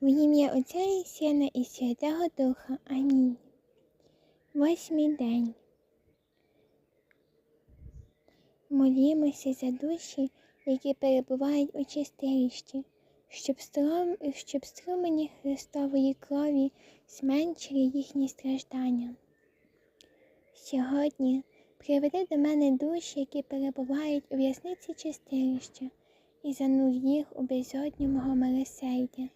В ім'я Отця і Сина і Святого Духа. Амінь. Восьмий день. Молімося за душі, які перебувають у чистилищі, щоб, струм... щоб струмені Христової крові зменшили їхні страждання. Сьогодні приведи до мене душі, які перебувають у в'язниці чистилища, і занур їх у безодню мого милосердя.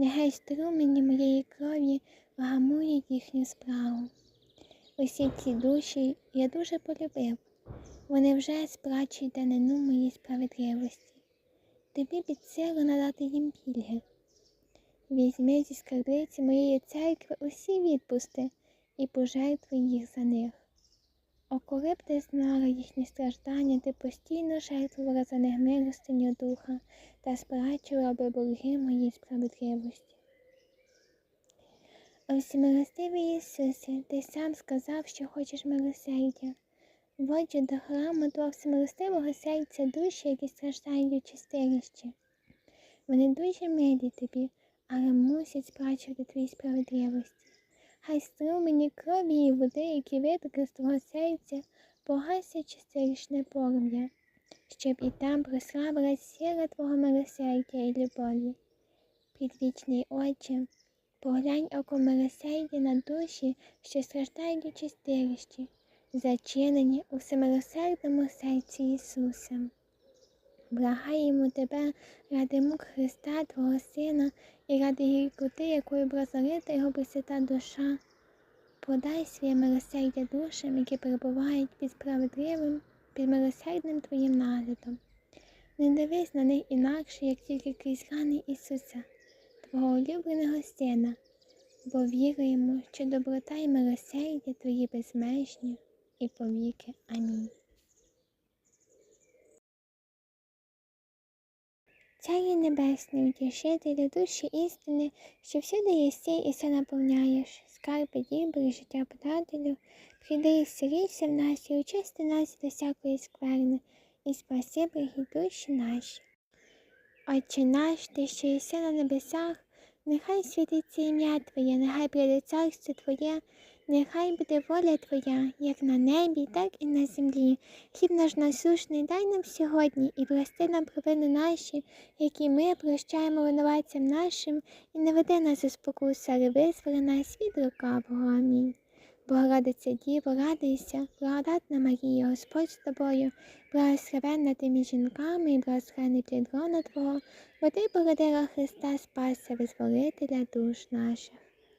Нехай струмені моєї крові вгамують їхню справу. Усі ці душі я дуже полюбив. Вони вже сплачують данину моїй справедливості. Тобі під силу надати їм пільги. Візьми зі скарбниці моєї церкви усі відпусти і пожертвуй їх за них. О, коли б ти знала їхні страждання, ти постійно жертвувала за них милостиню духа та сплачувала би борги моїй справедливості. О всемилостивий Ісусе, ти сам сказав, що хочеш милосердя. Воджу до храму твого всемилостивого серця душі, які страждають у чистилищі. Вони дуже милі тобі, але мусять сплачувати твої справедливості. Хай струмені крові і води, які витекли з твого серця, погасять чистилищне полум'я, щоб і там прославилась сила Твого милосердя і любові. Підвічний Отче, поглянь око милосердя на душі, що страждають у чистилищі, зачинені у всемилосердному серці Ісуса. Благаємо Тебе ради мук Христа, Твого Сина, і ради гіркоти, якою була залита його пресвята душа. Подай своє милосердя душам, які перебувають під справедливим, під милосердним Твоїм наглядом. Не дивись на них інакше, як тільки крізь рани Ісуса, Твого улюбленого Сина, бо віруємо, що доброта і милосердя Твої безмежні і повіки. Амінь. Царі Небесний, утішителю душі істини, що всюди єсті і все наповняєш, скарби дібри, життя подателю, прийди і вселися в нас і очисти нас до всякої скверни, і спаси береги душі наші. Отче наш, ти що єси на небесах, нехай світиться ім'я Твоє, нехай прийде царство Твоє, Нехай буде воля Твоя, як на небі, так і на землі. Хліб наш насушний дай нам сьогодні і прости нам провини наші, які ми прощаємо винуватцям нашим, і не веди нас у спокусу, але визволи нас від лукавого. Амінь. Богородиця Діво, радуйся, благодатна Марія, Господь з тобою, благословенна ти між жінками і благословений плід Твого, бо ти породила Христа, Спася, визволителя душ наших.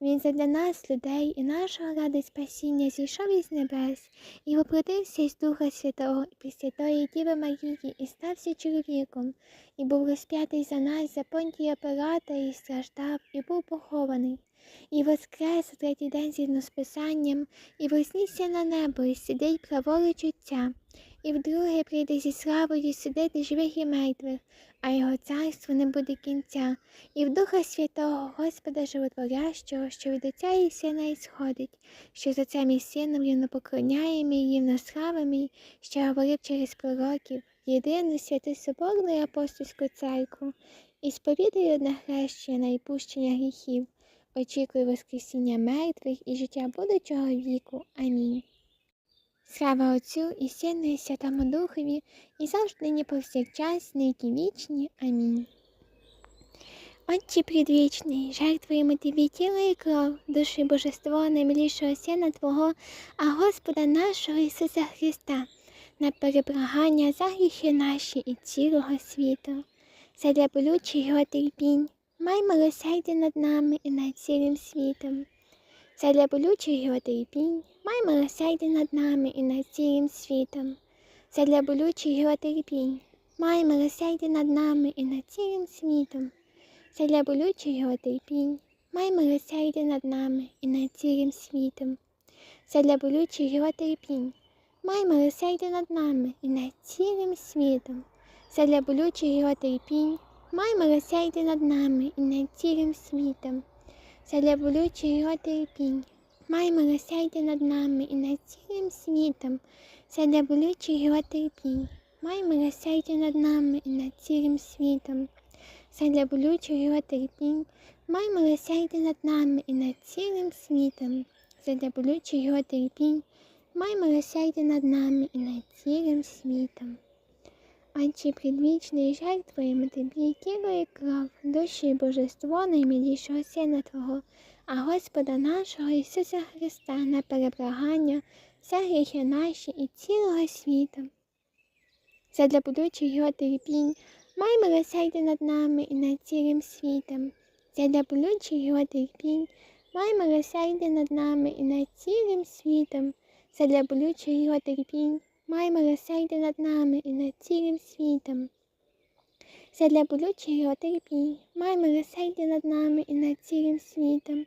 Він задля нас, людей і нашого ради спасіння зійшов із небес і воплотився із Духа Святого і Пресвятої Діви Марії, і стався чоловіком, і був розп'ятий за нас, за понтія Пилата, і страждав, і був похований, і воскрес у третій день згідно з Писанням, і вознісся на небо, і сидить праворуч Отця, і вдруге прийде зі славою судити живих і мертвих, а його царство не буде кінця, і в Духа Святого Господа Животворящого, що від Отця і Сина ісходить, що за цим і сином рівно поклоняємо і рівно славимо, що говорив через пророків, єдину святу Соборну і апостольську церкву, і сповідаю одне хрещення і пущення гріхів, очікую Воскресіння мертвих і життя будучого віку. Амінь. Слава Отцю і Сину, і Святому Духові, і завжди нині повсякчас, нині вічні. Амінь. Отче предвічний, жертвуємо Тобі тіло і кров, душі Божество наймилішого Сина Твого, а Господа нашого Ісуса Христа, на перебрагання за гріхи наші і цілого світу, задля болючих його терпінь, май милосердя над нами і над цілим світом. Задля болючих його терпінь, май милосердя над нами і над цілим світом. Задля болючих його терпінь, май милосердя над нами і над цілим світом. Задля болючих його терпінь, май милосердя над нами і над цілим світом. Задля болючих його терпінь, май милосердя над нами і над цілим світом. Задля болючих його терпінь, май милосердя над нами і над цілим світом. Задля болючих його терпінь, май милосердя над нами і над цілим світом. Задля болючих його терпінь, май милосердя над нами і над цілим світом. Задля болючих його терпінь, май милосердя над нами і над цілим світом. Задля болючих терпінь, май милосердя над нами і над цілим світом. Отче предвічний жертвуємо тобі тіло і кров, душі і божество наймилішого Сина Твого, а Господа нашого Ісуса Христа на переблагання, за гріхи наші і цілого світу. Задля будучих його терпінь, май милосердя над нами і над цілим світом. Задля болючих його терпінь, май милосердя над нами і над цілим світом. Задля болючих його терпінь, май милосердя над нами і над цілим світом. Задля болючих його терпінь, май милосердя над нами і над цілим світом.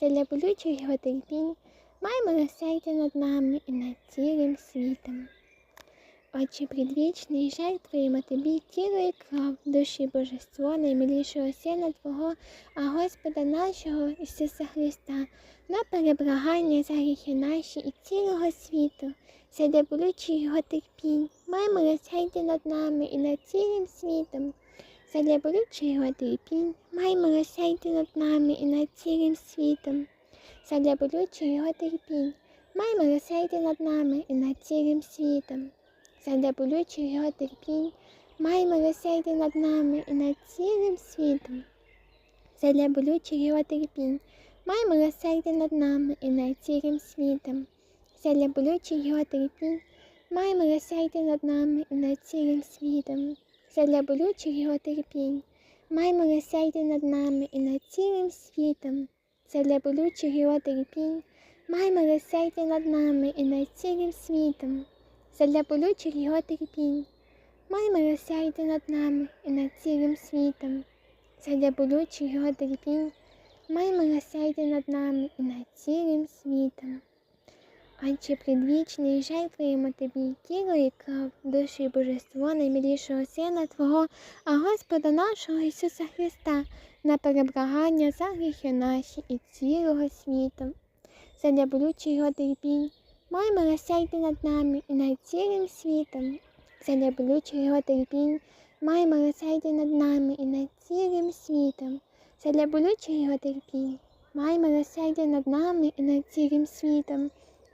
Задля болючих його терпінь, май милосердя над нами і над цілим світом. Отче предвічний, жертвуємо тобі тіло і кров, душі божество наймилішого Сина Твого, а Господа нашого Ісуса Христа, на переблагання за гріхи наші і цілого світу, задля болючих його терпінь, май милосердя над нами і над цілим світом. Задля болючих його терпінь, май милосердя над нами і над цілим світом. Задля болючих його терпінь, май милосердя над нами і над цілим світом. Задля болючих його терпінь, май милосердя над нами і над цілим світом. Задля болючих його терпінь, май милосердя над нами і над цілим світом. Задля болючих його терпінь, май милосердя над нами і над цілим світом. Задля болючих його терпінь, май милосердя над нами і над цілим світом. Задля болючих його терпінь, май милосердя над нами і над цілим світом. Задля болючих його терпінь, май милосердя над нами і над цілим світом. Задля болючих його терпінь, май милосердя над нами і над цілим світом. Отче предвічний, жертвуємо тобі тіло і кров, душу божество наймилішого Сина Твого, а Господа нашого Ісуса Христа, на переблагання за гріхи наші і цілого світу. Задля болючих його терпінь, май милосердя над нами і над цілим світом. Задля болючих його терпінь, май милосердя над нами і над цілим світом. Задля болючих його терпінь, май милосердя над нами і над цілим світом.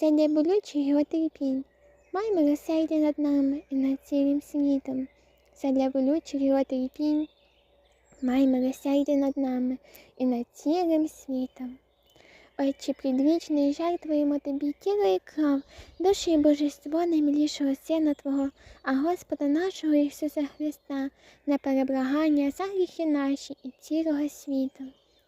Задля болючих його терпінь, май милосердя над нами і над цілим світом. Задля болючих його терпінь, май милосердя над нами і над цілим світом. Отче предвічний, жертвуємо тобі тіло і кров, душі і божество наймилішого Сина Твого, а Господа нашого Ісуса Христа, на переблагання за гріхи наші і цілого світу.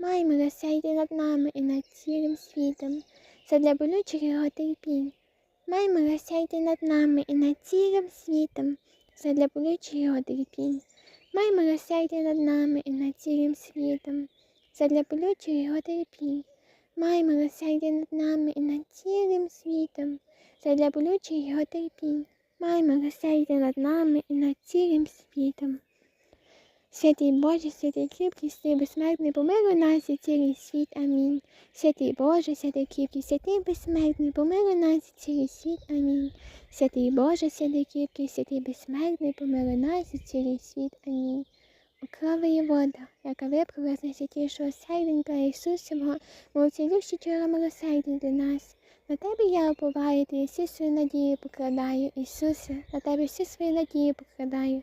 май милосердя над нами і над цілим світом. Задля болючих його терпінь, май милосердя над нами і над цілим світом. задля болючих його терпінь. Май милосердя над нами і над цілим світом, задля болючих його терпінь. Май милосердя над нами і над цілим світом, задля болючих його терпінь. Май милосердя над нами і над цілим світом. Святий Боже, святий кріпкий, святий безсмертний, помилуй нас і цілий світ. Амінь. Святий Боже, святий кріпкий, святий безсмертний, помилуй нас і цілий світ. Амінь. Святий Боже, святий кріпкий, святий безсмертний, помилуй нас і цілий світ. Амінь. Крови є вода, яка випрала з найсвятішого серденька Ісуса мого, мов цілющі чора милосердя для нас. На тебе я уповаю, ти всі свої надії покладаю. Ісусе, на тебе всі свої надії покладаю.